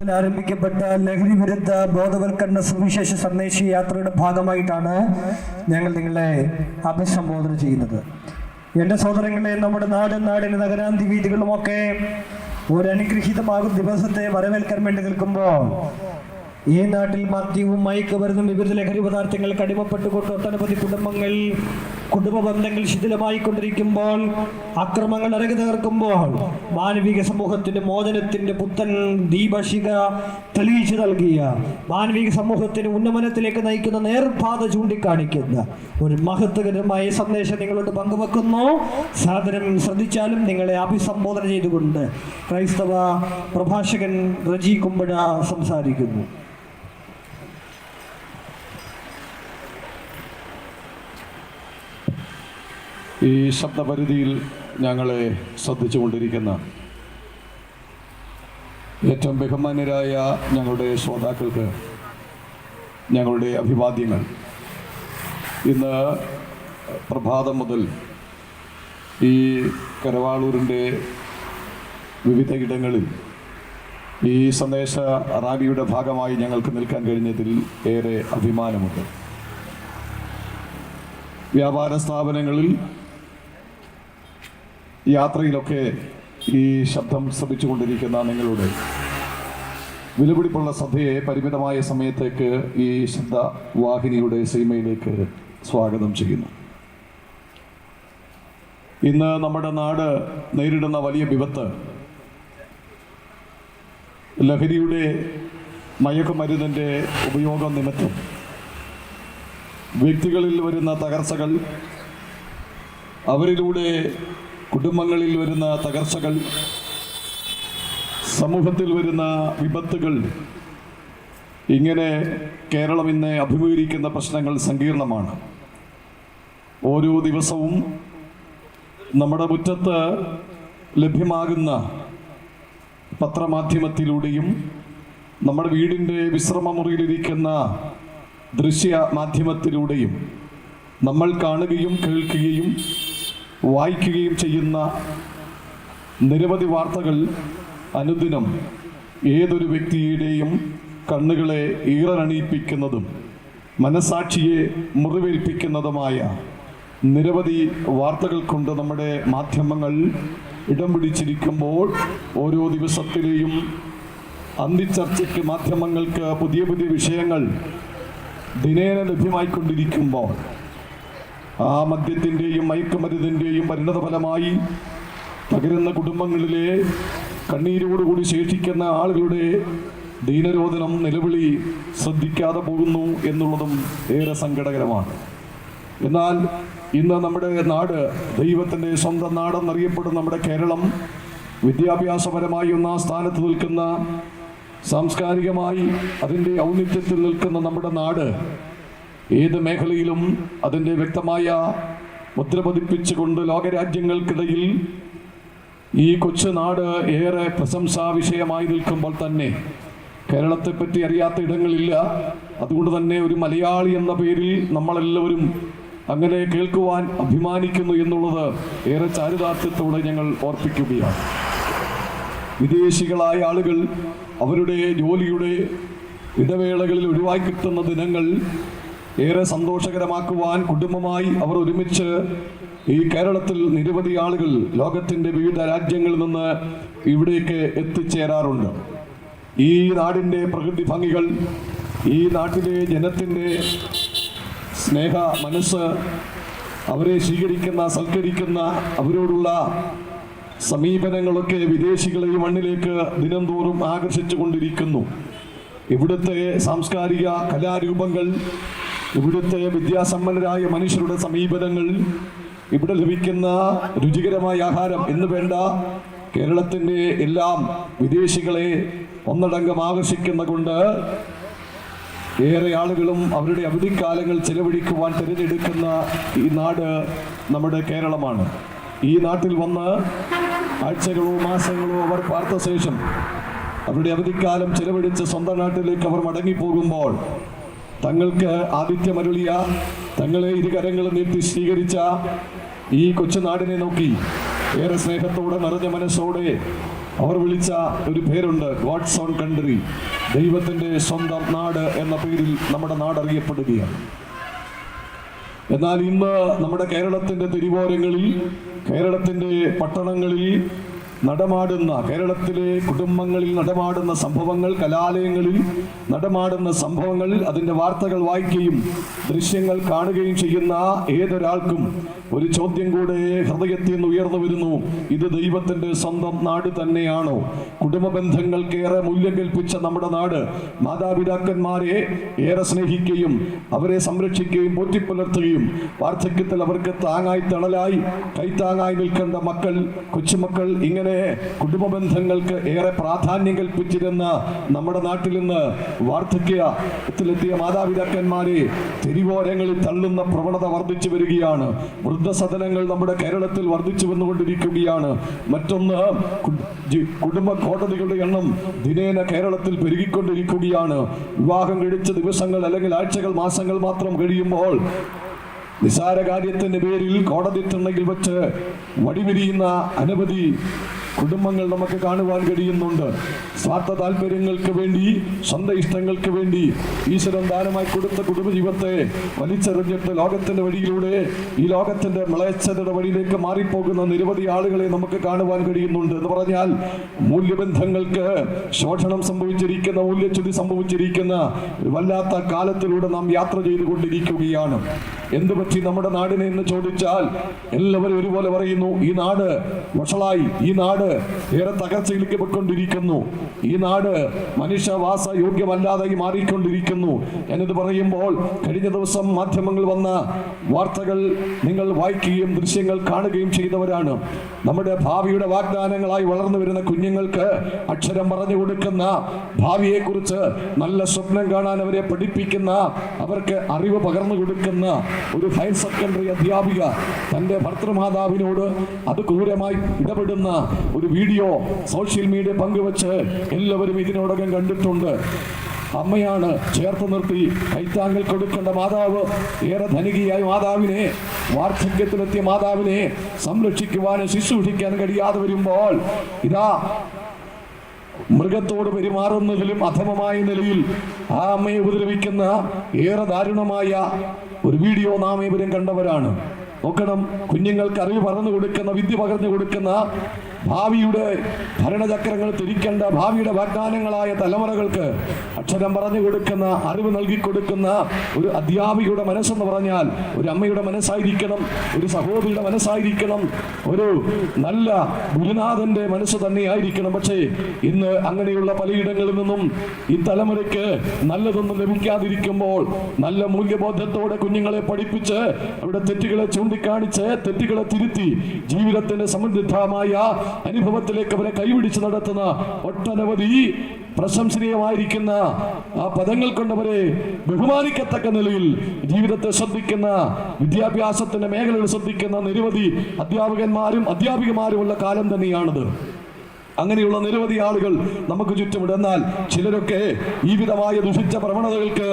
ആരംഭിക്കപ്പെട്ട ലഹരി വിരുദ്ധ ബോധവൽക്കരണ സുവിശേഷ സന്ദേശ യാത്രയുടെ ഭാഗമായിട്ടാണ് ഞങ്ങൾ നിങ്ങളെ അഭിസംബോധന ചെയ്യുന്നത്. എന്റെ സഹോദരങ്ങളെ നമ്മുടെ നാടും നാടിന് നഗരാന്തി വീതികളുമൊക്കെ ഒരു ദിവസത്തെ വരവേൽക്കാൻ വേണ്ടി നിൽക്കുമ്പോൾ. ഈ നാട്ടിൽ മദ്യവും മയക്കുമരുന്നും വിവിധ ലഹരി പദാർത്ഥങ്ങൾക്ക് അടിമപ്പെട്ടുകൊണ്ട് ഒട്ടനവധി കുടുംബങ്ങൾ കുടുംബ ബന്ധങ്ങൾ ശിഥിലമായി കൊണ്ടിരിക്കുമ്പോൾ അക്രമങ്ങൾ ഇറങ്ങി തീർക്കുമ്പോൾ മാനവിക സമൂഹത്തിന്റെ മോചനത്തിന്റെ പുത്തൻ ദീപശിക തെളിയിച്ചു നൽകിയ മാനവിക സമൂഹത്തിന് ഉന്നമനത്തിലേക്ക് നയിക്കുന്ന നേർപാത ചൂണ്ടിക്കാണിക്കുന്ന ഒരു മഹത്വകരമായ സന്ദേശം നിങ്ങളോട് പങ്കുവെക്കുന്നു. സാധനം ശ്രദ്ധിച്ചാലും നിങ്ങളെ അഭിസംബോധന ചെയ്തുകൊണ്ട് ക്രൈസ്തവ പ്രഭാഷകൻ റജി കുമ്പഴ സംസാരിക്കുന്നു. ഈ ശബ്ദപരിധിയിൽ ഞങ്ങളെ ശ്രദ്ധിച്ചുകൊണ്ടിരിക്കുന്ന ഏറ്റവും ബഹുമാന്യരായ ഞങ്ങളുടെ ശ്രോതാക്കൾക്ക് ഞങ്ങളുടെ അഭിവാദ്യങ്ങൾ. ഇന്ന് പ്രഭാതം മുതൽ ഈ കരവാളൂരിന്റെ വിവിധ ഇടങ്ങളിൽ ഈ സന്ദേശ റാലിയുടെ ഭാഗമായി ഞങ്ങൾക്ക് നിൽക്കാൻ കഴിഞ്ഞതിൽ ഏറെ അഭിമാനമുണ്ട്. വ്യാപാര സ്ഥാപനങ്ങളിൽ യാത്രയിലൊക്കെ ഈ ശബ്ദം ശ്രമിച്ചുകൊണ്ടിരിക്കുന്ന നിങ്ങളുടെ വിലപിടിപ്പുള്ള ശ്രദ്ധയെ പരിമിതമായ സമയത്തേക്ക് ഈ ശബ്ദ വാഹിനിയുടെ സീമയിലേക്ക് സ്വാഗതം ചെയ്യുന്നു. ഇന്ന് നമ്മുടെ നാട് നേരിടുന്ന വലിയ വിപത്ത് ലഹരിയുടെ മയക്കുമരുന്നിന്റെ ഉപയോഗം നിമിത്തം വ്യക്തികളിൽ വരുന്ന തകർച്ചകൾ അവരിലൂടെ കുടുംബങ്ങളിൽ വരുന്ന തകർച്ചകൾ സമൂഹത്തിൽ വരുന്ന വിപത്തുകൾ ഇങ്ങനെ കേരളം ഇന്ന് അഭിമുഖീകരിക്കുന്ന പ്രശ്നങ്ങൾ സങ്കീർണമാണ്. ഓരോ ദിവസവും നമ്മുടെ മുറ്റത്ത് ലഭ്യമാകുന്ന പത്രമാധ്യമത്തിലൂടെയും നമ്മുടെ വീടിന്റെ വിശ്രമമുറിയിലിരിക്കുന്ന ദൃശ്യ മാധ്യമത്തിലൂടെയും നമ്മൾ കാണുകയും കേൾക്കുകയും വായിക്കുകയും ചെയ്യുന്ന നിരവധി വാർത്തകൾ അനുദിനം ഏതൊരു വ്യക്തിയുടെയും കണ്ണുകളെ ഈറനണിയിപ്പിക്കുന്നതും മനസാക്ഷിയെ മുറിവേൽപ്പിക്കുന്നതുമായ നിരവധി വാർത്തകൾ കൊണ്ട് നമ്മുടെ മാധ്യമങ്ങൾ ഇടം പിടിച്ചിരിക്കുമ്പോൾ ഓരോ ദിവസത്തിലെയും അന്തിച്ചർച്ചയ്ക്ക് മാധ്യമങ്ങൾക്ക് പുതിയ പുതിയ വിഷയങ്ങൾ ദിനേന ലഭ്യമായിക്കൊണ്ടിരിക്കുമ്പോൾ ആ മദ്യത്തിന്റെയും മയക്കുമരുന്നിന്റെയും പരിണതഫലമായി തകരുന്ന കുടുംബങ്ങളിലെ കണ്ണീരോടുകൂടി ശേഷിക്കുന്ന ആളുകളുടെ ദീനരോധനം നിലവിളി ശ്രദ്ധിക്കാതെ പോകുന്നു എന്നുള്ളതും ഏറെ സങ്കടകരമാണ്. എന്നാൽ ഇന്ന് നമ്മുടെ നാട് ദൈവത്തിന്റെ സ്വന്തം നാടെന്നറിയപ്പെടുന്ന നമ്മുടെ കേരളം വിദ്യാഭ്യാസപരമായി ഒന്നാം സ്ഥാനത്ത് നിൽക്കുന്ന സാംസ്കാരികമായി അതിന്റെ ഔന്നിത്യത്തിൽ നിൽക്കുന്ന നമ്മുടെ നാട് ഏത് മേഖലയിലും അതിന്റെ വ്യക്തമായ മുദ്ര പതിപ്പിച്ചുകൊണ്ട് ലോകരാജ്യങ്ങൾക്കിടയിൽ ഈ കൊച്ചു നാട് ഏറെ പ്രശംസാ വിഷയമായി നിൽക്കുമ്പോൾ തന്നെ കേരളത്തെപ്പറ്റി അറിയാത്ത ഇടങ്ങളില്ല. അതുകൊണ്ട് തന്നെ ഒരു മലയാളി എന്ന പേരിൽ നമ്മളെല്ലാവരും അങ്ങനെ കേൾക്കുവാൻ അഭിമാനിക്കുന്നു എന്നുള്ളത് ഏറെ ചാരിതാർത്ഥ്യത്തോടെ ഞങ്ങൾ ഓർപ്പിക്കുകയാണ്. വിദേശികളായ ആളുകൾ അവരുടെ ജോലിയുടെ ഇടവേളകളിൽ ഒഴിവായി കിട്ടുന്ന ദിനങ്ങൾ ഏറെ സന്തോഷകരമാക്കുവാൻ കുടുംബമായി അവർ ഒരുമിച്ച് ഈ കേരളത്തിൽ നിരവധി ആളുകൾ ലോകത്തിന്റെ വിവിധ രാജ്യങ്ങളിൽ നിന്ന് ഇവിടേക്ക് എത്തിച്ചേരാറുണ്ട്. ഈ നാടിന്റെ പ്രകൃതി ഭംഗികൾ ഈ നാട്ടിലെ ജനത്തിന്റെ സ്നേഹ മനസ്സ് അവരെ സ്വീകരിക്കുന്ന സൽക്കരിക്കുന്ന അവരോടുള്ള സമീപനങ്ങളൊക്കെ വിദേശികളെ ഈ മണ്ണിലേക്ക് ദിനംതോറും ആകർഷിച്ചു കൊണ്ടിരിക്കുന്നു ഇവിടുത്തെ സാംസ്കാരിക കലാരൂപങ്ങൾ ഇവിടുത്തെ വിദ്യാസമ്പന്നരായ മനുഷ്യരുടെ സമീപനങ്ങളിൽ ഇവിടെ ലഭിക്കുന്ന രുചികരമായ ആഹാരം എന്ന് വേണ്ട കേരളത്തിന്റെ എല്ലാം വിദേശികളെ ഒന്നടങ്കം ആകർഷിക്കുന്ന കൊണ്ട് ഏറെ ആളുകളും അവരുടെ അവധിക്കാലങ്ങൾ ചെലവഴിക്കുവാൻ തിരഞ്ഞെടുക്കുന്ന ഈ നാട് നമ്മുടെ കേരളമാണ്. ഈ നാട്ടിൽ വന്ന് ആഴ്ചകളോ മാസങ്ങളോ അവർ പാർത്ത ശേഷം അവരുടെ അവധിക്കാലം ചെലവഴിച്ച് സ്വന്തം നാട്ടിലേക്ക് അവർ മടങ്ങിപ്പോകുമ്പോൾ തങ്ങൾക്ക് ആതിഥ്യമരുളിയ തങ്ങളെ ഇരുകരങ്ങളും നീട്ടി സ്വീകരിച്ച ഈ കൊച്ചുനാടിനെ നോക്കി ഏറെ സ്നേഹത്തോടെ നിറഞ്ഞ മനസ്സോടെ അവർ വിളിച്ച ഒരു പേരുണ്ട് ഗോഡ്സ് ഓൺ കൺട്രി. ദൈവത്തിന്റെ സ്വന്തം നാട് എന്ന പേരിൽ നമ്മുടെ നാട് അറിയപ്പെടുകയാണ്. എന്നാൽ ഇന്ന് നമ്മുടെ കേരളത്തിന്റെ തിരുവോരങ്ങളിൽ കേരളത്തിന്റെ പട്ടണങ്ങളിൽ നടമാടുന്ന കേരളത്തിലെ കുടുംബങ്ങളിൽ നടമാടുന്ന സംഭവങ്ങൾ കലാലയങ്ങളിൽ നടമാടുന്ന സംഭവങ്ങൾ അതിന്റെ വാർത്തകൾ വായിക്കുകയും ദൃശ്യങ്ങൾ കാണുകയും ചെയ്യുന്ന ഏതൊരാൾക്കും ഒരു ചോദ്യം കൂടെ ഹൃദയത്തിൽ നിന്ന് ഉയർന്നു വരുന്നു. ഇത് ദൈവത്തിന്റെ സ്വന്തം നാട് തന്നെയാണോ. കുടുംബ ബന്ധങ്ങൾക്ക് ഏറെ മൂല്യം കൽപ്പിച്ച നമ്മുടെ നാട്. മാതാപിതാക്കന്മാരെ ഏറെ സ്നേഹിക്കുകയും അവരെ സംരക്ഷിക്കുകയും പോറ്റിപ്പുലർത്തുകയും വാർദ്ധക്യത്തിൽ അവർക്ക് താങ്ങായി തണലായി കൈത്താങ്ങായി നിൽക്കേണ്ട മക്കൾ കൊച്ചുമക്കൾ ഇങ്ങനെ കുടുംബ ബന്ധങ്ങൾക്ക് ഏറെ പ്രാധാന്യം കൽപ്പിച്ചിരുന്ന നമ്മുടെ നാട്ടിൽ നിന്ന് വാർദ്ധക്യത്തിലെത്തിയ മാതാപിതാക്കന്മാരെ തെരുവോരങ്ങളിൽ തള്ളുന്ന പ്രവണത വർദ്ധിച്ചു വരികയാണ്. വൃദ്ധസദനങ്ങൾ നമ്മുടെ കേരളത്തിൽ വർദ്ധിച്ചു വന്നുകൊണ്ടിരിക്കുകയാണ് മറ്റൊന്ന് കുടുംബ കോടതികളുടെ എണ്ണം ദിനേന കേരളത്തിൽ പെരുകിക്കൊണ്ടിരിക്കുകയാണ്. വിവാഹം കഴിച്ച ദിവസങ്ങൾ അല്ലെങ്കിൽ ആഴ്ചകൾ മാസങ്ങൾ മാത്രം കഴിയുമ്പോൾ നിസാര കാര്യത്തിന്റെ പേരിൽ കോടതി തിണ്ണയിൽ വെച്ച് വടിവിരിയുന്ന അനവധി കുടുംബങ്ങൾ നമുക്ക് കാണുവാൻ കഴിയുന്നുണ്ട്. സ്വാർത്ഥ താല്പര്യങ്ങൾക്ക് വേണ്ടി സ്വന്തം ഇഷ്ടങ്ങൾക്ക് വേണ്ടി ഈശ്വരൻ ദാനമായി കൊടുത്ത കുടുംബജീവിതത്തെ വലിച്ചെറിഞ്ഞിട്ട് ലോകത്തിന്റെ വഴിയിലൂടെ ഈ ലോകത്തിന്റെ മിളയച്ചതയുടെ വഴിയിലേക്ക് മാറിപ്പോകുന്ന നിരവധി ആളുകളെ നമുക്ക് കാണുവാൻ കഴിയുന്നുണ്ട് എന്ന് പറഞ്ഞാൽ മൂല്യബന്ധങ്ങൾക്ക് ശോഷണം സംഭവിച്ചിരിക്കുന്ന മൂല്യച്യുതി സംഭവിച്ചിരിക്കുന്ന വല്ലാത്ത കാലത്തിലൂടെ നാം യാത്ര ചെയ്തുകൊണ്ടിരിക്കുകയാണ്. എന്ത് പറ്റി നമ്മുടെ നാടിനെ എന്ന് ചോദിച്ചാൽ എല്ലാവരും ഒരുപോലെ പറയുന്നു ഈ നാട് വഷളായി ഈ നാട് ഏറെ തകർച്ചയിലേക്ക് പോയിക്കൊണ്ടിരിക്കുന്നു. ഈ നാട് മനുഷ്യവാസ യോഗ്യമല്ലാതായി മാറിക്കൊണ്ടിരിക്കുന്നു. എന്നത് പറയുമ്പോൾ കഴിഞ്ഞ ദിവസം മാധ്യമങ്ങൾ വന്ന വാർത്തകൾ നിങ്ങൾ വായിക്കുകയും ദൃശ്യങ്ങൾ കാണുകയും ചെയ്തവരാണ്. നമ്മുടെ ഭാവിയുടെ വാഗ്ദാനങ്ങളായി വളർന്നു വരുന്ന കുഞ്ഞുങ്ങൾക്ക് അക്ഷരം പറഞ്ഞു കൊടുക്കുന്ന ഭാവിയെക്കുറിച്ച് നല്ല സ്വപ്നം കാണാൻ അവരെ പഠിപ്പിക്കുന്ന അവർക്ക് അറിവ് പകർന്നു കൊടുക്കുന്ന ഒരു ഹയർ സെക്കൻഡറി അധ്യാപിക തന്റെ ഭർത്തൃമാതാവിനോട് അത് ക്രൂരമായി ഇടപെടുന്ന ഒരു വീഡിയോ സോഷ്യൽ മീഡിയ പങ്കുവച്ച് എല്ലാവരും ഇതിനോടകം കണ്ടിട്ടുണ്ട്. അമ്മയാണ് ചേർത്ത് നിർത്തി കൈത്താങ്ങൽ കൊടുക്കേണ്ട മാതാവ് ഏറെ ധനികയായ മാതാവിനെ വാർദ്ധക്യത്തിലെത്തിയ മാതാവിനെ സംരക്ഷിക്കുവാനും ശുശ്രൂഷിക്കാൻ കഴിയാതെ വരുമ്പോൾ ഇതാ മൃഗത്തോട് പെരുമാറുന്നതിലും അധമമായ നിലയിൽ ആ അമ്മയെ ഉപദ്രവിക്കുന്ന ഏറെ ദാരുണമായ ഒരു വീഡിയോ നാം ഇവരും കണ്ടവരാണ്. നോക്കണം കുഞ്ഞുങ്ങൾക്ക് അറിവ് പറഞ്ഞു കൊടുക്കുന്ന വിദ്യ പകർന്നു കൊടുക്കുന്ന ഭാവിയുടെ ഭരണചക്രങ്ങൾ തിരിക്കേണ്ട ഭാവിയുടെ വാഗ്ദാനങ്ങളായ തലമുറകൾക്ക് അക്ഷരം പറഞ്ഞു കൊടുക്കുന്ന അറിവ് നൽകി കൊടുക്കുന്ന ഒരു അധ്യാപികയുടെ മനസ്സെന്ന് പറഞ്ഞാൽ ഒരു അമ്മയുടെ മനസ്സായിരിക്കണം ഒരു സഹോദരിയുടെ മനസ്സായിരിക്കണം ഒരു നല്ല ഗുരുനാഥന്റെ മനസ്സ് തന്നെയായിരിക്കണം. പക്ഷേ ഇന്ന് അങ്ങനെയുള്ള പലയിടങ്ങളിൽ നിന്നും ഈ തലമുറയ്ക്ക് നല്ലതൊന്നും ലഭിക്കാതിരിക്കുമ്പോൾ നല്ല മൂല്യബോധത്തോടെ കുഞ്ഞുങ്ങളെ പഠിപ്പിച്ച് അവിടെ തെറ്റുകളെ ചൂണ്ടിക്കാണിച്ച് തെറ്റുകളെ തിരുത്തി ജീവിതത്തിന്റെ സമൃദ്ധമായ അനുഭവത്തിലേക്ക് അവരെ കൈപിടിച്ച് നടത്തുന്ന ഒട്ടനവധി പ്രശംസനീയമായിരിക്കുന്ന ആ പദങ്ങൾ കൊണ്ടവരെ ബഹുമാനിക്കത്തക്ക നിലയിൽ ജീവിതത്തെ ശ്രദ്ധിക്കുന്ന വിദ്യാഭ്യാസത്തിന്റെ മേഖലകൾ ശ്രദ്ധിക്കുന്ന നിരവധി അധ്യാപകന്മാരും അധ്യാപികമാരുമുള്ള കാലം തന്നെയാണത്. അങ്ങനെയുള്ള നിരവധി ആളുകൾ നമുക്ക് ചുറ്റുമുണ്ട് ചിലരൊക്കെ ഈ വിധമായ ദുഷിച്ച പ്രവണതകൾക്ക്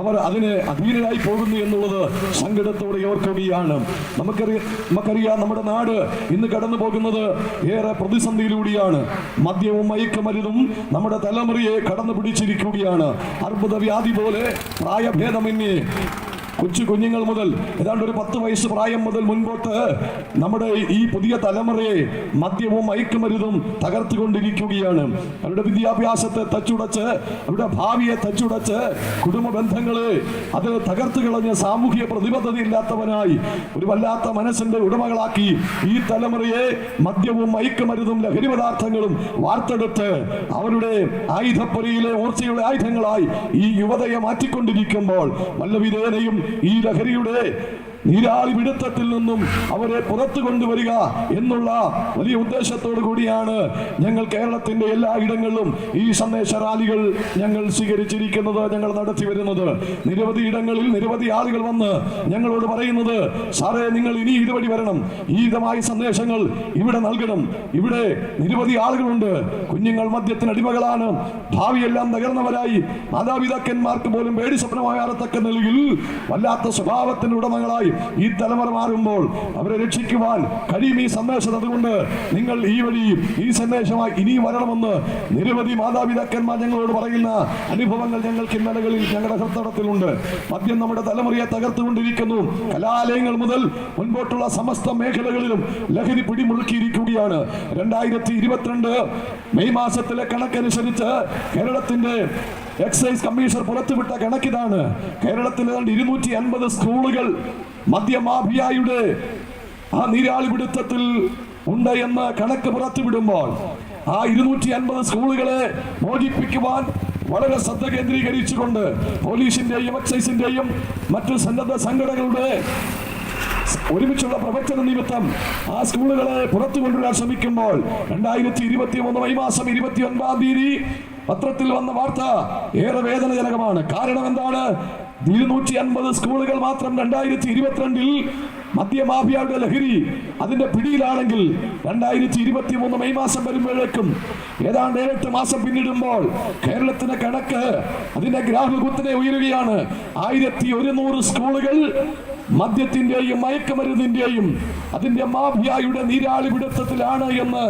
അവർ അതിന് അധീനരായി പോകുന്നു എന്നുള്ളത് സങ്കടത്തോടെ ഓർക്കുകയാണ്. നമുക്കറിയാം നമുക്കറിയാം നമ്മുടെ നാട് ഇന്ന് കടന്നു പോകുന്നത് ഏറെ പ്രതിസന്ധിയിലൂടെയാണ്. മദ്യവും മയക്കുമരുന്നും നമ്മുടെ തലമുറയെ കടന്നു പിടിച്ചിരിക്കുകയാണ്. അർബുദ വ്യാധി പോലെ പ്രായഭേദമന്യേ കൊച്ചു കുഞ്ഞുങ്ങൾ മുതൽ ഏതാണ്ട് ഒരു പത്ത് വയസ്സ് പ്രായം മുതൽ മുൻപോട്ട് നമ്മുടെ ഈ പുതിയ തലമുറയെ മദ്യവും മയക്കുമരുതും തകർത്തുകൊണ്ടിരിക്കുകയാണ്. അവരുടെ വിദ്യാഭ്യാസത്തെ തച്ചുടച്ച് അവരുടെ ഭാവിയെ തച്ചുടച്ച് കുടുംബ ബന്ധങ്ങളെ അത് തകർത്തു കളഞ്ഞ് സാമൂഹിക പ്രതിബദ്ധതയില്ലാത്തവനായി ഒരു വല്ലാത്ത മനസ്സിന്റെ ഉടമകളാക്കി ഈ തലമുറയെ മദ്യവും മയക്കുമരുതും ലഹരി പദാർത്ഥങ്ങളും വാർത്തെടുത്ത് അവരുടെ ആയുധപ്പുരയിലെ ഓർച്ചയുടെ ആയുധങ്ങളായി ഈ യുവതയെ മാറ്റിക്കൊണ്ടിരിക്കുമ്പോൾ വല്ല വിധേനയും ഈ ലഹരിയുടെ നീരാളി പിടുത്തത്തിൽ നിന്നും അവരെ പുറത്തു കൊണ്ടുവരിക എന്നുള്ള വലിയ ഉദ്ദേശത്തോടു കൂടിയാണ് ഞങ്ങൾ കേരളത്തിന്റെ എല്ലാ ഇടങ്ങളിലും ഈ സന്ദേശ റാലികൾ ഞങ്ങൾ സ്വീകരിച്ചിരിക്കുന്നത് ഞങ്ങൾ നടത്തി വരുന്നത്. നിരവധി ഇടങ്ങളിൽ നിരവധി ആളുകൾ വന്ന് ഞങ്ങളോട് പറയുന്നത് സാറേ നിങ്ങൾ ഇനി ഇതുവഴി വരണം. ഈ വിധമായ സന്ദേശങ്ങൾ ഇവിടെ നൽകണം. ഇവിടെ നിരവധി ആളുകളുണ്ട്. കുഞ്ഞുങ്ങൾ മദ്യത്തിന് അടിമകളാണ്. ഭാവിയെല്ലാം തകർന്നവരായി. മാതാപിതാക്കന്മാർക്ക് പോലും പേടി സ്വപ്നമാകാറത്തക്ക നിലയിൽ വല്ലാത്ത സ്വഭാവത്തിന് ഉടമകളായി ഈ തലമുറ മാറുമ്പോൾ അവരെ രക്ഷിക്കുവാൻ കഴിയും ഈ സന്ദേശം അതുകൊണ്ട് നിങ്ങൾ ഈ വഴി ഈ സന്ദേശമായി ഇനി വരണമെന്ന് നിരവധി മാതാപിതാക്കന്മാർ ഞങ്ങളോട് പറയുന്ന അനുഭവങ്ങൾ ഞങ്ങൾക്ക് ഇന്നലകളിൽ ഞങ്ങളുടെ ഹൃദയത്തിലുണ്ട്. മദ്യം നമ്മുടെ തലമുറയെ തകർത്തുകൊണ്ടിരിക്കുന്നു. കലാലയങ്ങൾ മുതൽ മുൻപോട്ടുള്ള സമസ്ത മേഖലകളിലും ലഹരി പിടിമുറുക്കിയിരിക്കുകയാണ് രണ്ടായിരത്തി ഇരുപത്തിരണ്ട് മെയ് മാസത്തിലെ കണക്കനുസരിച്ച് കേരളത്തിന്റെ എക്സൈസ് കമ്മീഷണർ പുറത്തുവിട്ട കണക്കിതാണ്. കേരളത്തിൽ ഏതാണ്ട് ഇരുന്നൂറ്റി അൻപത് സ്കൂളുകൾ മദ്യമാഫിയായുടെ ആ നീരാളി പിടുത്തത്തിൽ ഉണ്ട് എന്ന് കണക്ക് പുറത്തുവിടുമ്പോൾ ആ ഇരുന്നൂറ്റി അൻപത് സ്കൂളുകളെ മോചിപ്പിക്കുവാൻ വളരെ ശ്രദ്ധ കേന്ദ്രീകരിച്ചുകൊണ്ട് പോലീസിന്റെയും എക്സൈസിന്റെയും മറ്റു സന്നദ്ധ സംഘടനകളുടെ ഒരുമിച്ചുള്ള പ്രവർത്തന നിമിത്തം ആ സ്കൂളുകളെ പുറത്തു കൊണ്ടുവരാൻ ശ്രമിക്കുമ്പോൾ രണ്ടായിരത്തി ഇരുപത്തി മൂന്ന് മെയ് മാസം ഇരുപത്തി ഒൻപതാം തീയതി പത്രത്തിൽ വന്ന വാർത്ത ഏറെ വേദനജനകമാണ്. കാരണം എന്താണ്? ഇരുന്നൂറ്റി അൻപത് സ്കൂളുകൾ മാത്രം രണ്ടായിരത്തി ഇരുപത്തിരണ്ടിൽ മദ്യമാഫിയയുടെ ലഹരി അതിന്റെ പിടിയിലാണെങ്കിൽ രണ്ടായിരത്തി ഇരുപത്തി മൂന്ന് മെയ് മാസം വരുമ്പോഴേക്കും ഏതാണ്ട് ഏഴെട്ട് മാസം പിന്നിടുമ്പോൾ കേരളത്തിന്റെ കണക്ക് അതിന്റെ ഗ്രാഹകുത്തിനെ ഉയരുകയാണ്. ആയിരത്തി ഒരുന്നൂറ് സ്കൂളുകൾ മദ്യത്തിന്റെയും മയക്കുമരുന്നിന്റെയും അതിന്റെ മാഫിയായുടെ നീരാളി പിടുത്തത്തിലാണ് എന്ന്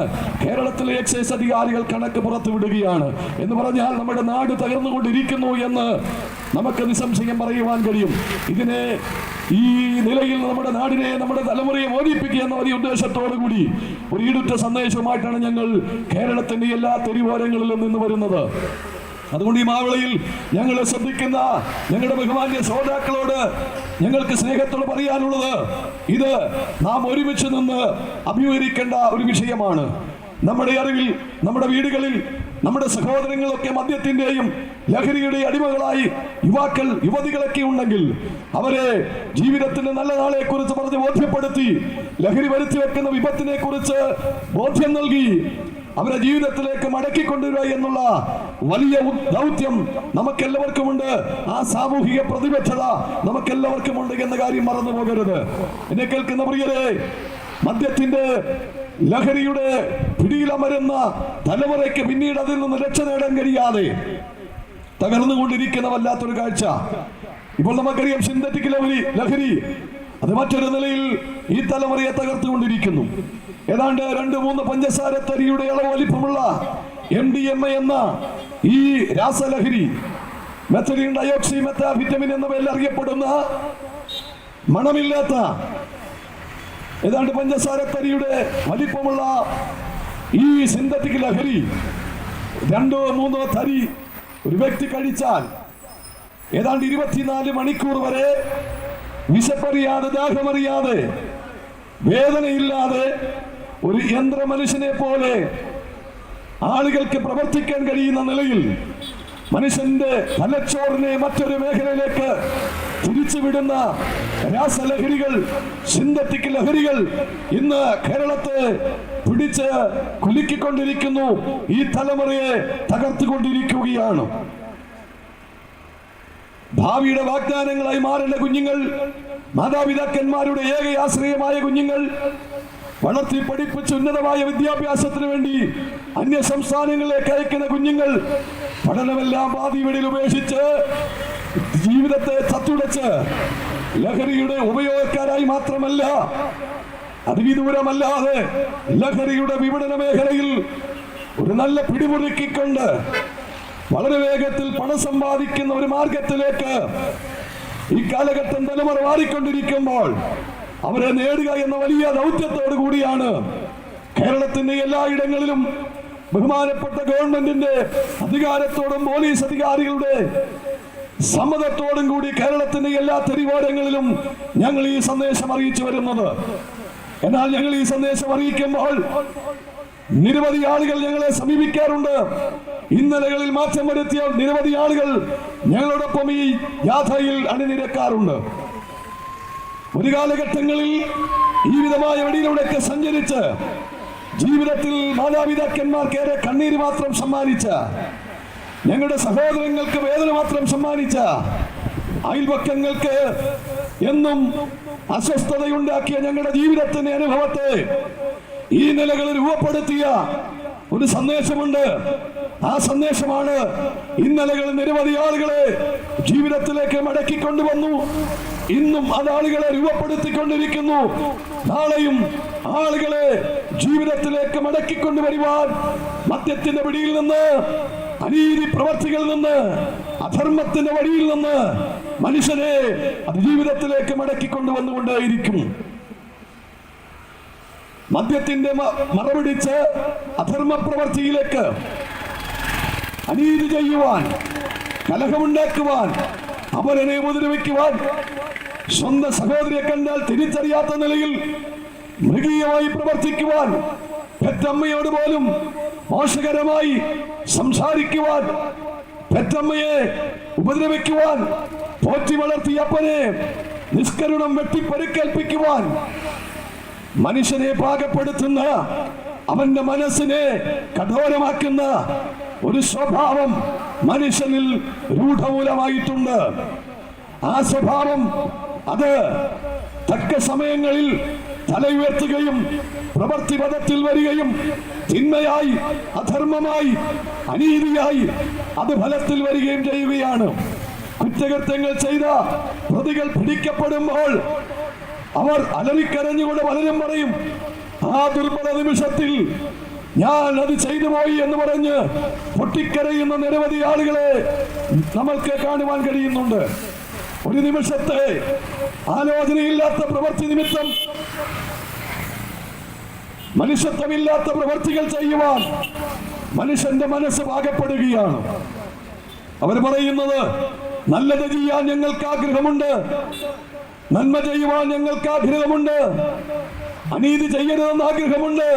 കേരളത്തിലെ എക്സൈസ് അധികാരികൾ കണക്ക് പുറത്തുവിടുകയാണ്. എന്ന് പറഞ്ഞാൽ നമ്മുടെ നാട് തകർന്നുകൊണ്ടിരിക്കുന്നു എന്ന് നമുക്ക് നിസ്സംശയം പറയുവാൻ കഴിയും. ഇതിനെ ഈ നിലയിൽ നമ്മുടെ നാടിനെ നമ്മുടെ തലമുറയെ മോചിപ്പിക്കുക എന്ന വലിയ ഉദ്ദേശത്തോടു കൂടി ഒരു ഈടുറ്റ സന്ദേശമായിട്ടാണ് ഞങ്ങൾ കേരളത്തിന്റെ എല്ലാ തെരുവോരങ്ങളിലും നിന്ന് വരുന്നത്. അതുകൊണ്ട് ഈ മാവിളയിൽ ഞങ്ങളെ ശ്രദ്ധിക്കുന്ന ഞങ്ങളുടെ ബഹുമാന്യ ശ്രോതാക്കളോട് ഞങ്ങൾക്ക് സ്നേഹത്തോട് പറയാനുള്ളത് ഇത് നാം ഒരുമിച്ച് നിന്ന് അഭിമുഖീകരിക്കേണ്ട ഒരു വിഷയമാണ്. നമ്മുടെ അറിവിൽ നമ്മുടെ വീടുകളിൽ നമ്മുടെ സഹോദരങ്ങളൊക്കെ മദ്യത്തിന്റെയും ലഹരിയുടെ അടിമകളായി യുവാക്കൾ യുവതികളൊക്കെ ഉണ്ടെങ്കിൽ അവരെ ജീവിതത്തിന്റെ നല്ല നാളെ കുറിച്ച് പറഞ്ഞ് ബോധ്യപ്പെടുത്തി ലഹരി വരുത്തി വെക്കുന്ന വിപത്തിനെ കുറിച്ച് ബോധ്യം നൽകി അവരെ ജീവിതത്തിലേക്ക് മടക്കി കൊണ്ടുവരിക എന്നുള്ള വലിയ ദൗത്യം ഉണ്ട് ആ സാമൂഹിക പ്രതിബദ്ധത നമുക്കെല്ലാവർക്കുമുണ്ട് എന്ന കാര്യം മറന്നു പോകരുത്. എന്നെ കേൾക്കുന്ന പ്രിയരെ മദ്യത്തിന്റെ ലഹരിയുടെ പിടിയിലമരുന്ന തലമുറയ്ക്ക് പിന്നീട് അതിൽ നിന്ന് രക്ഷ നേടാൻ കഴിയാതെ തകർന്നുകൊണ്ടിരിക്കുന്ന വല്ലാത്തൊരു കാഴ്ച. ഇപ്പോൾ നമുക്കറിയാം സിന്തറ്റിക് ലഹരി ലഹരി അത് മറ്റൊരു നിലയിൽ ഈ തലമുറയെ തകർത്തുകൊണ്ടിരിക്കുന്നു. ഏതാണ്ട് രണ്ട് മൂന്ന് പഞ്ചസാര തരിയുടെ ഇളവ് വലിപ്പമുള്ള എം ഡി എം എ എന്ന ഈ രാസലഹരി മെത്തലിൻ ഡയോക്സി മെത്താവിറ്റമിൻ എന്ന പേരിൽ അറിയപ്പെടുന്ന മണമില്ലാത്ത ഏതാണ്ട് പഞ്ചസാര തരിയുടെ വലിപ്പമുള്ള ഈ സിന്തറ്റിക് ലഹരി രണ്ടോ മൂന്നോ തരി ഒരു വ്യക്തി കഴിച്ചാൽ ഏതാണ്ട് ഇരുപത്തിനാല് മണിക്കൂർ വരെ വിശപ്പറിയാതെ ദാഹമറിയാതെ വേദനയില്ലാതെ ഒരു യന്ത്ര മനുഷ്യനെ പോലെ ആളുകൾക്ക് പ്രവർത്തിക്കാൻ കഴിയുന്ന നിലയിൽ മനുഷ്യന്റെ തലച്ചോറിനെ മറ്റൊരു മേഖലയിലേക്ക് തിരിച്ചുവിടുന്ന രാസലഹരികൾ സിന്തറ്റിക് ലഹരികൾ ഇന്ന് കേരളത്തെ പിടിച്ച് കുലുക്കിക്കൊണ്ടിരിക്കുന്നു. ഈ തലമുറയെ തകർത്തുകൊണ്ടിരിക്കുകയാണ്. ഭാവിയുടെ വാഗ്ദാനങ്ങളായി മാറേണ്ട കുഞ്ഞുങ്ങൾ മാതാപിതാക്കന്മാരുടെ ഏക ആശ്രയമായ കുഞ്ഞുങ്ങൾ വളർത്തി പഠിപ്പിച്ച് ഉന്നതമായ വിദ്യാഭ്യാസത്തിന് വേണ്ടി അന്യ സംസ്ഥാനങ്ങളിലേക്ക് അയക്കുന്ന കുഞ്ഞുങ്ങൾ പഠനമെല്ലാം ബാധിവെടിയിൽ ഉപേക്ഷിച്ച് ജീവിതത്തെ ചത്തുടച്ച് ലഹരിയുടെ ഉപയോഗക്കാരായി മാത്രമല്ല അതിവിദൂരമല്ലാതെ ലഹരിയുടെ വിപണന മേഖലയിൽ ഒരു നല്ല പിടിമുറുക്കിക്കൊണ്ട് വളരെ വേഗത്തിൽ പണം സമ്പാദിക്കുന്ന ഒരു മാർഗത്തിലേക്ക് ഈ കാലഘട്ടം തലമുറ മാറിക്കൊണ്ടിരിക്കുമ്പോൾ അവരെ നേടുക എന്ന വലിയ ദൗത്യത്തോടു കൂടിയാണ് കേരളത്തിന്റെ എല്ലായിടങ്ങളിലും ബഹുമാനപ്പെട്ട ഗവൺമെന്റിന്റെ അധികാരത്തോടും പോലീസ് അധികാരികളുടെ സമ്മതത്തോടും കൂടി കേരളത്തിന്റെ എല്ലാ തെരുവോരങ്ങളിലും ഞങ്ങൾ ഈ സന്ദേശം അറിയിച്ചു വരുന്നത്. എന്നാൽ ഞങ്ങൾ ഈ സന്ദേശം അറിയിക്കുമ്പോൾ നിരവധി ആളുകൾ ഞങ്ങളെ സമീപിക്കാറുണ്ട്. ഇന്നലകളിൽ മാറ്റം വരുത്തിയ നിരവധി ആളുകൾ ഞങ്ങളോടൊപ്പം ഈ യാത്രയിൽ അണിനിരക്കാറുണ്ട്. ഒരു കാലഘട്ടങ്ങളിൽ ഈ വിധമായ വഴിയിലൂടെയൊക്കെ സഞ്ചരിച്ച് ജീവിതത്തിൽ മാതാപിതാക്കന്മാർക്കേറെ കണ്ണീര് മാത്രം സമ്മാനിച്ച ഞങ്ങളുടെ സഹോദരങ്ങൾക്ക് വേദന മാത്രം സമ്മാനിച്ച അയൽപക്കങ്ങൾക്ക് എന്നും അസ്വസ്ഥതയുണ്ടാക്കിയ ഞങ്ങളുടെ ജീവിതത്തിന്റെ അനുഭവത്തെ ഈ നിലകളിൽ രൂപപ്പെടുത്തിയ ഒരു സന്ദേശമുണ്ട്. ആ സന്ദേശമാണ് ഇന്നലകളിൽ നിരവധി ആളുകളെ ജീവിതത്തിലേക്ക് മടക്കി കൊണ്ടുവന്നു ഇന്നും അത് ആളുകളെ രൂപപ്പെടുത്തിക്കൊണ്ടിരിക്കുന്നു. നാളെയും ആളുകളെ ജീവിതത്തിലേക്ക് മടക്കിക്കൊണ്ടുവരുവാൻ മദ്യത്തിന്റെ പിടിയിൽ നിന്ന് അനീതി പ്രവർത്തികളിൽ നിന്ന് അധർമ്മത്തിന്റെ വഴിയിൽ നിന്ന് മനുഷ്യനെ അത് ജീവിതത്തിലേക്ക് മടക്കിക്കൊണ്ടുവന്നുകൊണ്ടേയിരിക്കും മദ്യത്തിന്റെ മറപിടിച്ച് അധർമ്മ പ്രവർത്തിയിലേക്ക് അനീതി ചെയ്യുവാൻ കലഹമുണ്ടാക്കുവാൻ അപരനെ ഉപദ്രവിക്കുവാൻ സ്വന്തം സഹോദരിയെ കണ്ടാൽ തിരിച്ചറിയാത്ത നിലയിൽ മൃഗീയമായി പ്രവർത്തിക്കുവാൻ പെറ്റമ്മയോട് പോലും മോശകരമായി സംസാരിക്കുവാൻ പെറ്റമ്മയെ ഉപദ്രവിക്കുവാൻ പോറ്റി വളർത്തിയ അപ്പനെ നിഷ്കരുണം വെട്ടിപ്പരുക്കേൽപ്പിക്കുവാൻ മനുഷ്യനെ പാകപ്പെടുത്തുന്ന അവന്റെ മനസ്സിനെ കഠോരമാക്കുന്ന ഒരു സ്വഭാവം മനുഷ്യനിൽ രൂഢമൂലമായിട്ടുണ്ട്. ആ സ്വഭാവം അത് തക്ക സമയങ്ങളിൽ തലയുയർത്തുകയും പ്രവൃത്തിപഥത്തിൽ വരികയും തിന്മയായി അധർമ്മമായി അനീതിയായി അത് ഫലത്തിൽ വരികയും ചെയ്യുകയാണ്. കുറ്റകൃത്യങ്ങൾ ചെയ്ത പ്രതികൾ പിടിക്കപ്പെടുമ്പോൾ അവർ അലറിക്കരഞ്ഞുകൊണ്ട് പലരും പറയും. ആ ദുർബല നിമിഷത്തിൽ ഞാൻ അത് ചെയ്തു പോയി എന്ന് പറഞ്ഞ് പൊട്ടിക്കരയുന്ന നിരവധി ആളുകളെ നമ്മൾക്ക് കാണുവാൻ കഴിയുന്നുണ്ട്. ഒരു നിമിഷത്തെ ആലോചനയില്ലാത്ത പ്രവൃത്തി നിമിത്തം മനുഷ്യത്വമില്ലാത്ത പ്രവൃത്തികൾ ചെയ്യുവാൻ മനുഷ്യന്റെ മനസ്സ് പാകപ്പെടുകയാണ്. അവർ പറയുന്നത് നല്ലത് ചെയ്യാൻ ഞങ്ങൾക്ക് ആഗ്രഹമുണ്ട്. നന്മ ചെയ്യുവാൻ ഞങ്ങൾക്ക് ആഗ്രഹമുണ്ട്. അനീതി ചെയ്യരുതെന്ന് ആഗ്രഹമുണ്ട്.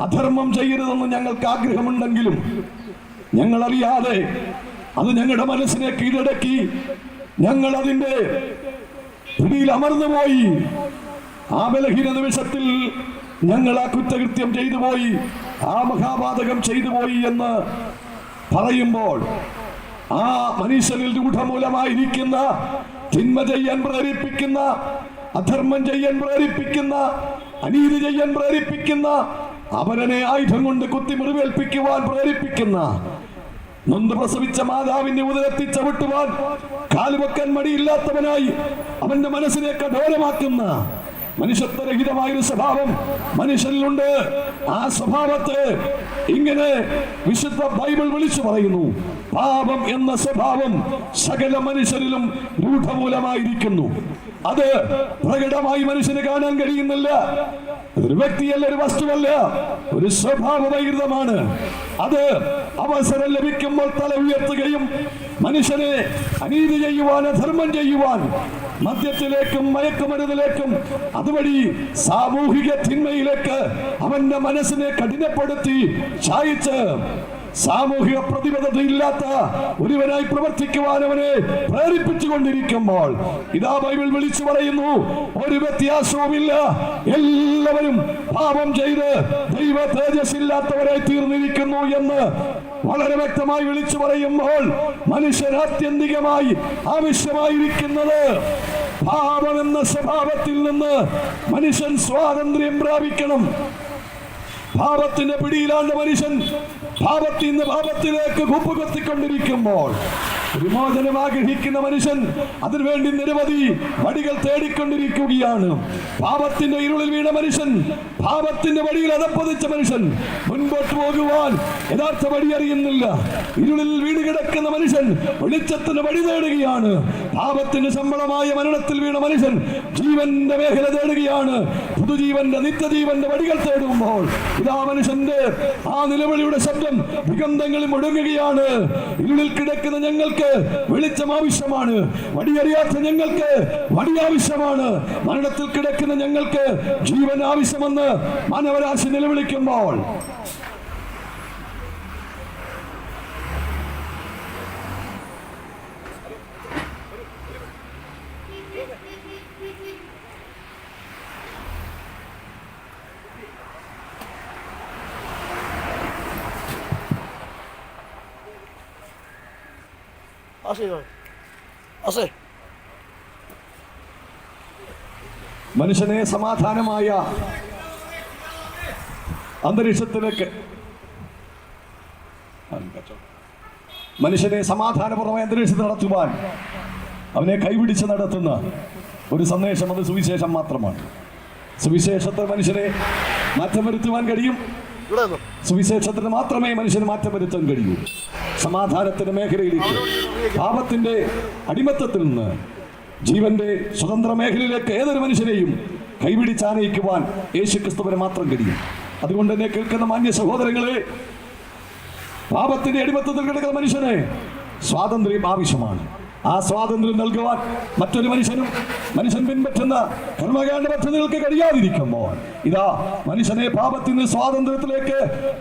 അധർമ്മം ചെയ്യരുതെന്ന് ഞങ്ങൾക്ക് ആഗ്രഹമുണ്ടെങ്കിലും ഞങ്ങൾ അറിയാതെ അത് ഞങ്ങളുടെ മനസ്സിനെ കീഴടക്കി ഞങ്ങൾ അതിന്റെ പിടിയിൽ അമർന്നുപോയി ആ ബലഹീന നിമിഷത്തിൽ ഞങ്ങൾ ആ കുറ്റകൃത്യം ചെയ്തു പോയി ആ മഹാപാതകം ചെയ്തു പോയി എന്ന് പറയുമ്പോൾ ആ മനുഷ്യനിൽ രൂഢമൂലമായിരിക്കുന്ന തിന്മ ചെയ്യാൻ പ്രേരിപ്പിക്കുന്ന അധർമ്മം ചെയ്യാൻ പ്രേരിപ്പിക്കുന്ന അനീതി ചെയ്യാൻ പ്രേരിപ്പിക്കുന്ന അവരനെ ആയുധം കൊണ്ട് കുത്തി മുറിവേൽപ്പിക്കുവാൻ പ്രേരിപ്പിക്കുന്ന നൊന്ത് പ്രസവിച്ച മാതാവിന്റെ ഉദരത്തിൽ ചവിട്ടുവാൻ കാലുവെക്കാൻ മടിയില്ലാത്തവനായി അവന്റെ മനസ്സിനെ കഠോരമാക്കുന്ന മനുഷ്യത്വരഹിതമായ ഒരു സ്വഭാവം മനുഷ്യനിലുണ്ട്. ആ സ്വഭാവത്തെ ഇങ്ങനെ വിശുദ്ധ ബൈബിൾ വിളിച്ചു പറയുന്നു. പാപം എന്ന സ്വഭാവം സകല മനുഷ്യരിലും രൂഢമൂലമായിരിക്കുന്നു. അത് പ്രകടമായി മനുഷ്യന് കാണാൻ കഴിയുന്നില്ല. ഒരു വ്യക്തിയല്ല ഒരു വസ്തുവല്ല. ഒരു സ്വഭാവ വൈകൃതമാണ് അത് അവസരം ലഭിക്കുമ്പോൾ തല ഉയർത്തുകയും മനുഷ്യനെ അനീതി ചെയ്യുവാൻ അധർമ്മം ചെയ്യുവാൻ മദ്യത്തിലേക്കും മയക്കുമരുന്നിലേക്കും അതുവഴി സാമൂഹിക തിന്മയിലേക്ക് അവന്റെ മനസ്സിനെ കഠിനപ്പെടുത്തി ചായച്ച് സാമൂഹിക പ്രതിബദ്ധത ഇല്ലാത്ത ഒരുവനായി പ്രവർത്തിക്കുവാൻ അവനെ പ്രേരിപ്പിച്ചുകൊണ്ടിരിക്കുമ്പോൾ ഇതാ ബൈബിൾ വിളിച്ചു പറയുന്നു ഒരു വ്യത്യാസവുമില്ല. എല്ലാവരും പാപം ചെയ്ത് ദൈവ തേജസ്സില്ലാത്തവരായി തീർന്നിരിക്കുന്നു എന്ന് വളരെ വ്യക്തമായി വിളിച്ചു പറയുമ്പോൾ മനുഷ്യൻ ആത്യന്തികമായി ആവശ്യമായിരിക്കുന്നത് പാപം എന്ന സ്വഭാവത്തിൽ നിന്ന് മനുഷ്യൻ സ്വാതന്ത്ര്യം പ്രാപിക്കണം. പാപത്തിന്റെ പിടിയിലാണ്ട് മനുഷ്യൻ പാപത്തിൽ നിന്ന് പാപത്തിലേക്ക് കുപ്പുകൊത്തിക്കൊണ്ടിരിക്കുമ്പോൾ വിമോചനം ആഗ്രഹിക്കുന്ന മനുഷ്യൻ അതിനുവേണ്ടി നിരവധി വടികൾ തേടിക്കൊണ്ടിരിക്കുകയാണ്. പാപത്തിന്റെ ഇരുളിൽ വീണ മനുഷ്യൻ പാപത്തിന്റെ വടിയിൽ അതപ്പതിച്ച മനുഷ്യൻ മുൻപോട്ട് പോകുവാൻ യഥാർത്ഥ വഴി അറിയുന്നില്ല. ഇരുളിൽ വീട് കിടക്കുന്ന മനുഷ്യൻ വെളിച്ചത്തിന് വഴി തേടുകയാണ്. പാപത്തിന് ശമ്പളമായ മരണത്തിൽ വീണ മനുഷ്യൻ ജീവന്റെ മേഖല തേടുകയാണ്. പുതുജീവന്റെ നിത്യജീവന്റെ വടികൾ തേടുമ്പോൾ ഇതാ മനുഷ്യന്റെ ആ നിലവിളിയുടെ ശബ്ദം ദിഗന്ധങ്ങളിൽ മുടങ്ങുകയാണ് ഇരുളിൽ കിടക്കുന്ന ഞങ്ങൾക്ക് വെളിച്ചം ആവശ്യമാണ്. വടിയറിയാത്ത ഞങ്ങൾക്ക് വടി ആവശ്യമാണ്. മരണത്തിൽ കിടക്കുന്ന ഞങ്ങൾക്ക് ജീവൻ ആവശ്യമെന്ന് മാനവരാശി നിലവിളിക്കുമ്പോൾ മനുഷ്യനെ സമാധാനമായ അന്തരീക്ഷത്തിലേക്ക് മനുഷ്യനെ സമാധാനപൂർവമായ അന്തരീക്ഷത്തിൽ നടത്തുവാൻ അവനെ കൈപിടിച്ച് നടത്തുന്ന ഒരു സന്ദേശം അത് സുവിശേഷം മാത്രമാണ്. സുവിശേഷത്തെ മനുഷ്യനെ മാറ്റം വരുത്തുവാൻ കഴിയും. സുവിശേഷത്തിന് മാത്രമേ മനുഷ്യന് മാറ്റം വരുത്താൻ കഴിയൂ. സമാധാനത്തിന്റെ മേഖലയിലേക്ക് പാപത്തിന്റെ അടിമത്തത്തിൽ നിന്ന് ജീവന്റെ സ്വതന്ത്ര മേഖലയിലേക്ക് ഏതൊരു മനുഷ്യനെയും കൈപിടിച്ചാനയിക്കുവാൻ യേശു ക്രിസ്തുവിന് മാത്രം കഴിയും. അതുകൊണ്ട് തന്നെ കേൾക്കുന്ന മാന്യ സഹോദരങ്ങളെ പാപത്തിന്റെ അടിമത്തത്തിൽ കിടക്കുന്ന മനുഷ്യനെ സ്വാതന്ത്ര്യം ആവശ്യമാണ്. ആ സ്വാതന്ത്ര്യം നൽകുവാൻ മറ്റൊരു മനുഷ്യനും മനുഷ്യൻ പിൻപറ്റുന്ന കർമ്മകാണ്ഡ പദ്ധതികൾക്ക് കഴിയാതിരിക്കുമ്പോൾ ഇതാ മനുഷ്യനെ പാപത്തിൽ നിന്ന് സ്വാതന്ത്ര്യത്തിലേക്ക്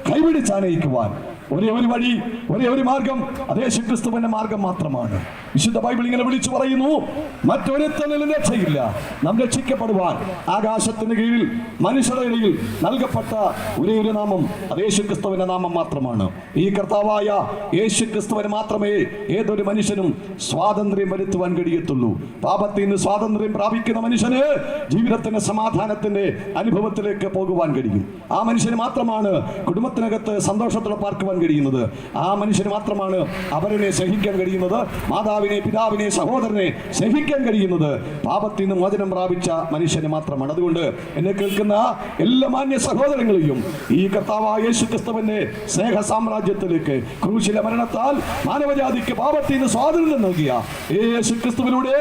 കൈപിടിച്ചാനയിക്കുവാൻ ഒരേ ഒരു വഴി ഒരേ ഒരു മാർഗം. അതേ ക്രിസ്തുവിന്റെ മാർഗം മാത്രമാണ്. വിശുദ്ധ ബൈബിൾ ഇങ്ങനെ വിളിച്ചു പറയുന്നു മറ്റൊരുത്തലും രക്ഷയില്ല. നാം രക്ഷിക്കപ്പെടുവാൻ ആകാശത്തിന് കീഴിൽ മനുഷ്യരുടെ ഇടയിൽ നൽകപ്പെട്ട ഒരേ ഒരു നാമം അത് യേശു നാമം മാത്രമാണ്. ഈ കർത്താവായ യേശു ക്രിസ്തുവിന് മാത്രമേ ഏതൊരു മനുഷ്യനും സ്വാതന്ത്ര്യം വരുത്തുവാൻ കഴിയത്തുള്ളൂ. പാപത്തിൽ നിന്ന് സ്വാതന്ത്ര്യം പ്രാപിക്കുന്ന മനുഷ്യന് ജീവിതത്തിന്റെ സമാധാനത്തിന്റെ അനുഭവത്തിലേക്ക് പോകുവാൻ കഴിയും. ആ മനുഷ്യന് മാത്രമാണ് കുടുംബത്തിനകത്ത് സന്തോഷത്തോടെ പാർക്കുവാൻ കഴിയുന്നത്. ആ മനുഷ്യന് മാത്രമാണ് അവരനെ സഹിക്കാൻ കഴിയുന്നത്. മാതാവിനെ പിതാവിനെ സഹോദരനെ സഹിക്കാൻ കഴിയുന്നത്. പാപത്തിൽ നിന്ന് മോചനം പ്രാപിച്ച മനുഷ്യന് മാത്രമാണ്. അതുകൊണ്ട് എന്നെ കേൾക്കുന്ന എല്ലാ മാന്യ സഹോദരങ്ങളെയും ഈ കർത്താവായ യേശു ക്രിസ്തുവിന്റെ സ്നേഹ സാമ്രാജ്യത്തിലേക്ക് ക്രൂശിലെ മരണത്താൽ മാനവജാതിക്ക് പാപത്തിൽ നിന്ന് സ്വാതന്ത്ര്യം നൽകിയ യേശു ക്രിസ്തുവിലൂടെ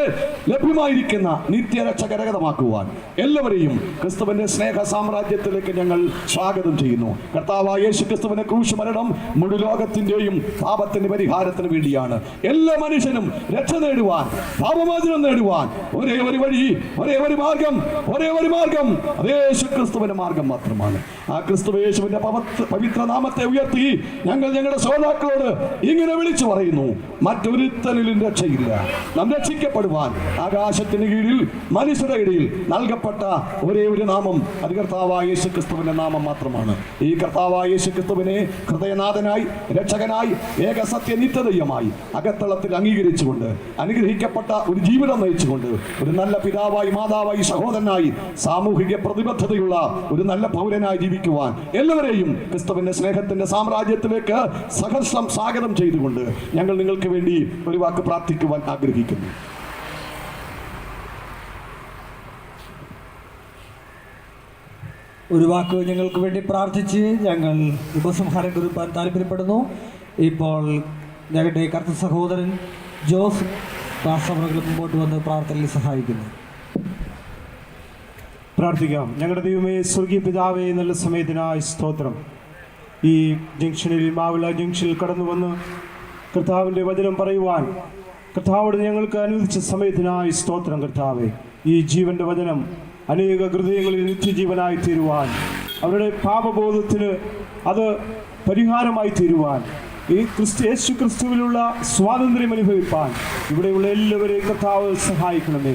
ലഭ്യമായിരിക്കുന്ന നിത്യരക്ഷകരകതമാക്കുവാൻ എല്ലാവരെയും ക്രിസ്തുവിന്റെ സ്നേഹ സാമ്രാജ്യത്തിലേക്ക് ഞങ്ങൾ സ്വാഗതം ചെയ്യുന്നു. കർത്താവായ യേശു ക്രിസ്തുവിന്റെ ക്രൂശ് മരണം മുഴു ലോകത്തിന്റെയും പാപത്തിന്റെ പരിഹാരത്തിന് വേണ്ടിയാണ്. എല്ലാ മനുഷ്യനും രക്ഷ നേടുവാൻ പാപമോചനം നേടുവാൻ. ഒരേ ഒരു വഴി ഒരേ ഒരു മാർഗം ഒരേ ഒരു മാർഗം. യേശു ക്രിസ്തുവിന്റെ മാർഗം മാത്രമാണ്. ആ ക്രിസ്തു യേശുവിന്റെ പവിത്ര നാമത്തെ ഉയർത്തി ഞങ്ങൾ ഞങ്ങളുടെ ശ്രോതാക്കളോട് ഇങ്ങനെ വിളിച്ചു പറയുന്നു മറ്റൊരുത്തനിലും രക്ഷയില്ല. നാം രക്ഷിക്കപ്പെടുവാൻ ആകാശത്തിന് കീഴിൽ മനുഷ്യരുടെ ഇടയിൽ നൽകപ്പെട്ട ഒരേ ഒരു നാമം അത് കർത്താവായ യേശു ക്രിസ്തുവിന്റെ നാമം മാത്രമാണ്. ഈ കർത്താവായ യേശു ക്രിസ്തുവിനെ ഹൃദയനാഥനായി രക്ഷകനായി ഏക സത്യ നിത്യതയുമായി അകത്തളത്തിൽ അംഗീകരിച്ചുകൊണ്ട് അനുഗ്രഹിക്കപ്പെട്ട ഒരു ജീവിതം നയിച്ചുകൊണ്ട് ഒരു നല്ല പിതാവായി മാതാവായി സഹോദരനായി സാമൂഹിക പ്രതിബദ്ധതയുള്ള ഒരു നല്ല പൗരനായി ജീവിക്കുവാൻ എല്ലാവരെയും ക്രിസ്തുവിന്റെ സ്നേഹത്തിന്റെ സാമ്രാജ്യത്തിലേക്ക് സഹർഷം സ്വാഗതം ചെയ്തുകൊണ്ട് ഞങ്ങൾ നിങ്ങൾക്ക് വേണ്ടി ഒരു വാക്ക് പ്രാർത്ഥിക്കുവാൻ ആഗ്രഹിക്കുന്നു. ഒരു വാക്ക് ഞങ്ങൾക്ക് വേണ്ടി പ്രാർത്ഥിച്ച് ഞങ്ങൾ ഉപസംഹാരം കുറിപ്പാൻ താല്പര്യപ്പെടുന്നു. ഇപ്പോൾ ഞങ്ങളുടെ കറുത്ത സഹോദരൻ ജോസ് ദാസവറുകൾ മുമ്പോട്ട് വന്ന് പ്രാർത്ഥനയിൽ സഹായിക്കുന്നു. പ്രാർത്ഥിക്കാം. ഞങ്ങളുടെ ദൈവമേ സ്വർഗീയ പിതാവേ നല്ല സമയത്തിനായി സ്തോത്രം. ഈ ജംഗ്ഷനിൽ മാവിള ജംഗ്ഷനിൽ കടന്നു വന്ന് കർത്താവിന്റെ വചനം പറയുവാൻ കർത്താവോട് ഞങ്ങൾക്ക് അനുവദിച്ച സമയത്തിനായി സ്തോത്രം കർത്താവേ. ഈ ജീവന്റെ വചനം അനേക ഹൃദയങ്ങളിൽ നിത്യജീവനായി തീരുവാൻ. അവരുടെ പാപബോധത്തിന് അത് പരിഹാരമായി തീരുവാൻ. ഈ ക്രിസ്തു യേശു ക്രിസ്തുവിലുള്ള സ്വാതന്ത്ര്യം അനുഭവിപ്പാൻ. ഇവിടെയുള്ള എല്ലാവരെയും കർത്താവ് സഹായിക്കണമേ.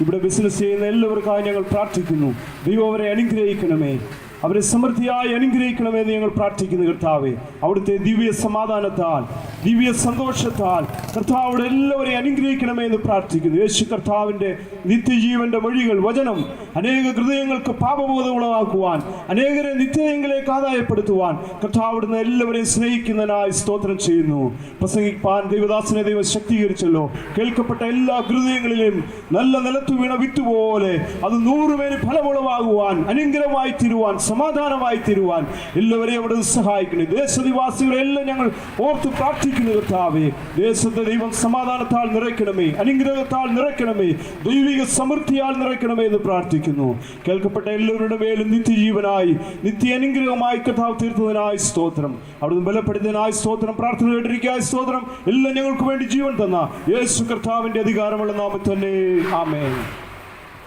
ഇവിടെ ബിസിനസ് ചെയ്യുന്ന എല്ലാവർക്കായി ഞങ്ങൾ പ്രാർത്ഥിക്കുന്നു. ദൈവം അവരെ അനുഗ്രഹിക്കണമേ. അവരെ സമൃദ്ധിയായി അനുഗ്രഹിക്കണമെന്ന് ഞങ്ങൾ പ്രാർത്ഥിക്കുന്നു കർത്താവെ. അവിടുത്തെ ദിവ്യ സമാധാനത്താൽ ദിവ്യ സന്തോഷത്താൽ കർത്താവിടെ എല്ലാവരെയും അനുഗ്രഹിക്കണമേ എന്ന് പ്രാർത്ഥിക്കുന്നു. യേശു കർത്താവിന്റെ നിത്യജീവന്റെ വഴികൾ വചനം അനേക ഹൃദയങ്ങൾക്ക് പാപബോധമുളവാക്കുവാൻ അനേകരെ നിത്യതയെങ്കിലേക്ക് ആദായപ്പെടുത്തുവാൻ കർത്താവിടുന്ന് എല്ലാവരെയും സ്നേഹിക്കുന്നതിനായി സ്തോത്രം ചെയ്യുന്നു. പ്രസംഗിപ്പാൻ ദൈവദാസനെ ദൈവം ശക്തീകരിച്ചല്ലോ. കേൾക്കപ്പെട്ട എല്ലാ ഹൃദയങ്ങളിലും നല്ല നിലത്തു വീണ വിത്തുപോലെ അത് നൂറുപേര് ഫലമുളവാകുവാൻ അനുഗ്രഹമായി തീരുവാൻ സമാധാനമായി തീരുവാൻ എല്ലാവരെയും അവിടെ സഹായിക്കുന്നു ദേശനിവാസികളെ എല്ലാം ഞങ്ങൾ ഓർത്ത് പ്രാർത്ഥിക്കുന്നു കർത്താവേ. ദേശത്തെ ദൈവം സമാധാനത്താൽ നിറയ്ക്കണമേ. അനുഗ്രഹത്താൽ നിറയ്ക്കണമേ. ദൈവിക സമൃദ്ധിയാൽ നിറയ്ക്കണമേ എന്ന് പ്രാർത്ഥിക്കുന്നു. കേൾക്കപ്പെട്ട എല്ലാവരുടെ മേലും നിത്യജീവനായി നിത്യ അനുഗ്രഹമായി കർത്താവ് തീർത്തതിനായി സ്തോത്രം. അവിടുന്ന് ബലപ്പെടുന്നതിനായി സ്തോത്രം പ്രാർത്ഥന കേട്ടിരിക്കായ സ്തോത്രം. എല്ലാം ഞങ്ങൾക്ക് വേണ്ടി ജീവൻ തന്ന യേശു കർത്താവിന്റെ അധികാരമുള്ള നാമത്തിൽ തന്നെ. ആമേൻ.